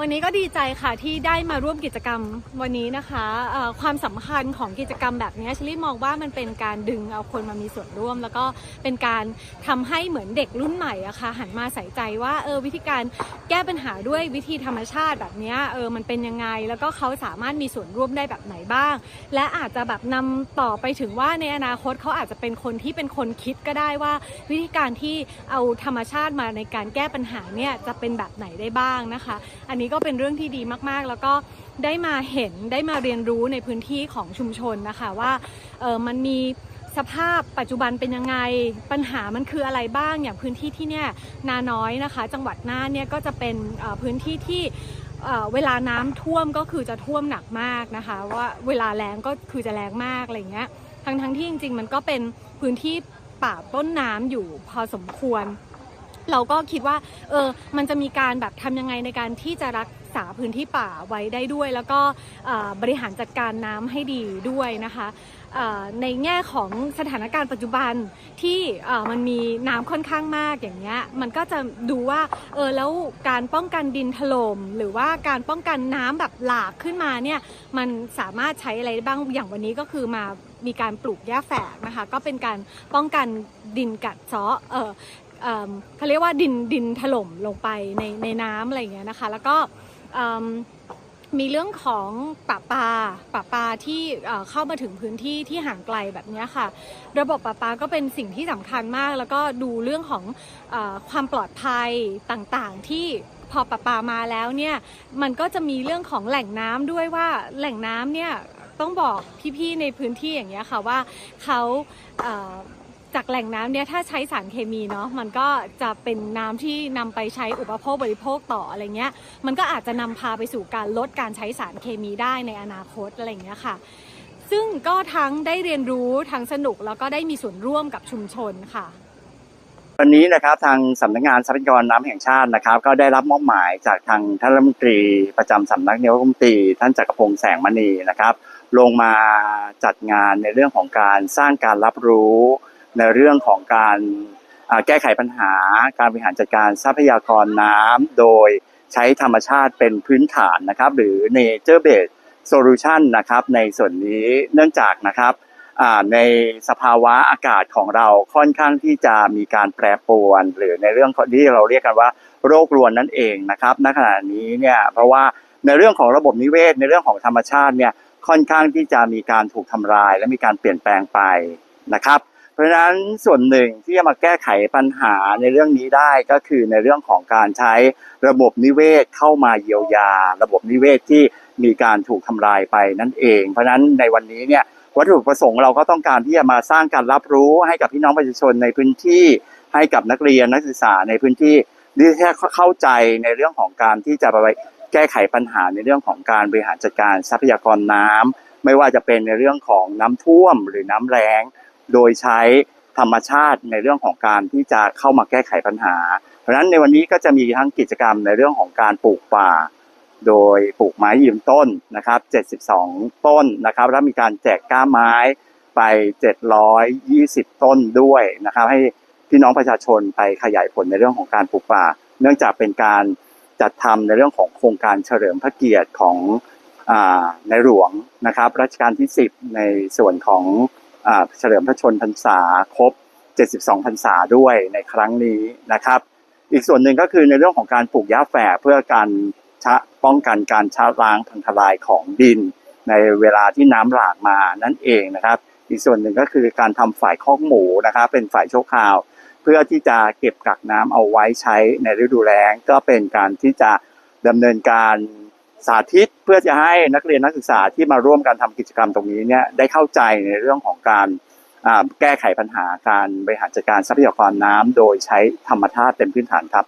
วันนี้ก็ดีใจค่ะที่ได้มาร่วมกิจกรรมวันนี้นะคะความสำคัญของกิจกรรมแบบนี้ชลี่มองว่ามันเป็นการดึงเอาคนมามีส่วนร่วม แล้วก็เป็นการทำให้เหมือนเด็กรุ่นใหม่อะค่ะหันมาใส่ใจว่าเออวิธีการแก้ปัญหาด้วยวิธีธรรมชาติแบบนี้เออมันเป็นยังไง แล้วก็เขาสามารถมีส่วนร่วมได้แบบไหนบ้าง และอาจจะแบบนำต่อไปถึงว่าในอนาคตเขาอาจจะเป็นคนที่เป็นคนคิดก็ได้ว่า วิธีการที่เอาธรรมชาติมาในการแก้ปัญหาเนี่ยจะเป็นแบบไหนได้บ้างนะคะอันนี้ก็เป็นเรื่องที่ดีมากๆ แล้วก็ได้มาเห็นได้มาเรียนรู้ในพื้นที่ของชุมชนนะคะว่าเออมันมีสภาพปัจจุบันเป็นยังไงปัญหามันคืออะไรบ้างอย่างพื้นที่ที่เนี่ยนาน้อยนะคะ จังหวัดน่านเนี่ยก็จะเป็นพื้นที่ที่เวลาน้ำท่วมก็คือจะท่วมหนักมากนะคะ ว่าเวลาแรงก็คือจะแรงมากอะไรเงี้ยทั้งทั้งๆที่จริง ๆ มันก็เป็นพื้นที่ป่าต้นน้ำอยู่พอสมควร เราก็คิดว่าเออมันจะมีการแบบทำยังไงในการที่จะรักษาพื้นที่ป่าไว้ได้ด้วย แล้วก็บริหารจัดการน้ำให้ดีด้วยนะคะในแง่ของสถานการณ์ปัจจุบันที่มันมีน้ำค่อนข้างมากอย่างเงี้ยมันก็จะดูว่าเออแล้วการป้องกันดินถล่มหรือว่าการป้องกันน้ำแบบหลากขึ้นมาเนี่ยมันสามารถใช้อะไรได้บ้างอย่างวันนี้ก็คือมามีการปลูกหญ้าแฝกนะคะก็เป็นการป้องกันดินกัดเซาะเออ เขาเรียกว่าดินดินถล่มลงไปในในน้ำอะไรอย่างเงี้ยนะคะ แล้วก็มีเรื่องของป่าปาป่าปาที่เข้ามาถึงพื้นที่ที่ห่างไกลแบบเนี้ยค่ะ ระบบป่าปาก็เป็นสิ่งที่สำคัญมาก แล้วก็ดูเรื่องของอความปลอดภัยต่างๆ ที่พอป่าปามาแล้วเนี่ยมันก็จะมีเรื่องของแหล่งน้ำด้วยว่าแหล่งน้ำเนี่ยต้องบอกพี่ๆในพื้นที่อย่างเงี้ยค่ะว่าเขา จากแหล่งน้ำเนี่ยถ้าใช้สารเคมีเนาะมันก็จะเป็นน้ำที่นำไปใช้อุปโภคบริโภคต่ออะไรเงี้ย มันก็อาจจะนำพาไปสู่การลดการใช้สารเคมีได้ในอนาคตอะไรเงี้ยค่ะ ซึ่งก็ทั้งได้เรียนรู้ทั้งสนุกแล้วก็ได้มีส่วนร่วมกับชุมชนค่ะวันนี้นะครับทางสำนักงานทรัพยากรน้ำแห่งชาตินะครับ ก็ได้รับมอบหมายจากทางท่านรัฐมนตรีประจำสำนักนายกรัฐมนตรีท่านจักรพงษ์แสงมณีนะครับ ลงมาจัดงานในเรื่องของการสร้างการรับรู้ ในเรื่องของการแก้ไขปัญหา การบริหารจัดการทรัพยากรน้ำโดยใช้ธรรมชาติเป็นพื้นฐานนะครับ หรือ nature based solution นะครับในส่วนนี้เนื่องจากนะครับในสภาวะอากาศของเราค่อนข้างที่จะมีการแปรปรวน หรือในเรื่องที่เราเรียกกันว่า โรครวนนั่นเองนะครับณขณะนี้เนี่ยเพราะว่าในเรื่องของระบบนิเวศ ในเรื่องของธรรมชาติเนี่ยค่อนข้างที่จะมีการถูกทำลาย และมีการเปลี่ยนแปลงไปนะครับ เพราะฉะนั้นส่วนหนึ่งที่จะมาแก้ไขปัญหาในเรื่องนี้ได้ก็คือในเรื่องของการใช้ระบบนิเวศเข้ามาเยียวยา ระบบนิเวศที่มีการถูกทำลายไปนั่นเอง เพราะฉะนั้นในวันนี้เนี่ยวัตถุประสงค์เราก็ต้องการที่จะมาสร้างการรับรู้ให้กับพี่น้องประชาชนในพื้นที่ให้กับนักเรียนนักศึกษาในพื้นที่ที่แค่เข้าใจในเรื่องของการที่จะไปแก้ไขปัญหาในเรื่องของการบริหารจัดการทรัพยากรน้ำไม่ว่าจะเป็นในเรื่องของน้ำท่วมหรือน้ำแล้ง โดยใช้ธรรมชาติในเรื่องของการที่จะเข้ามาแก้ไขปัญหา เพราะฉะนั้นในวันนี้ก็จะมีทั้งกิจกรรมในเรื่องของการปลูกป่า โดยปลูกไม้ยืนต้นนะครับ 72 ต้นนะครับ แล้วมีการแจกก้าไม้ไป 720 ต้นด้วยนะครับ ให้พี่น้องประชาชนไปขยายผลในเรื่องของการปลูกป่า เนื่องจากเป็นการจัดทำในเรื่องของโครงการเฉลิมพระเกียรติของอในหลวงนะครับรัชกาลที่ 10 ในส่วนของ เฉลิมพระชนพรรษาครบ 72 พรรษาด้วยในครั้งนี้นะครับ อีกส่วนหนึ่งก็คือในเรื่องของการปลูกหญ้าแฝกเพื่อการชะป้องกันการชะล้างพังทลายของดิน ในเวลาที่น้ำหลากมานั่นเองนะครับ อีกส่วนหนึ่งก็คือการทำฝ่ายคอกหมูนะครับ เป็นฝ่ายชั่วคราว เพื่อที่จะเก็บกักน้ำเอาไว้ใช้ในฤดูแล้งก็เป็นการที่จะดำเนินการ สาธิตเพื่อจะให้นักเรียนนักศึกษาที่มาร่วมกันทำกิจกรรมตรงนี้เนี่ยได้เข้าใจในเรื่องของการแก้ไขปัญหาการบริหารจัดการทรัพยากรน้ำโดยใช้ธรรมชาติเป็นพื้นฐานครับ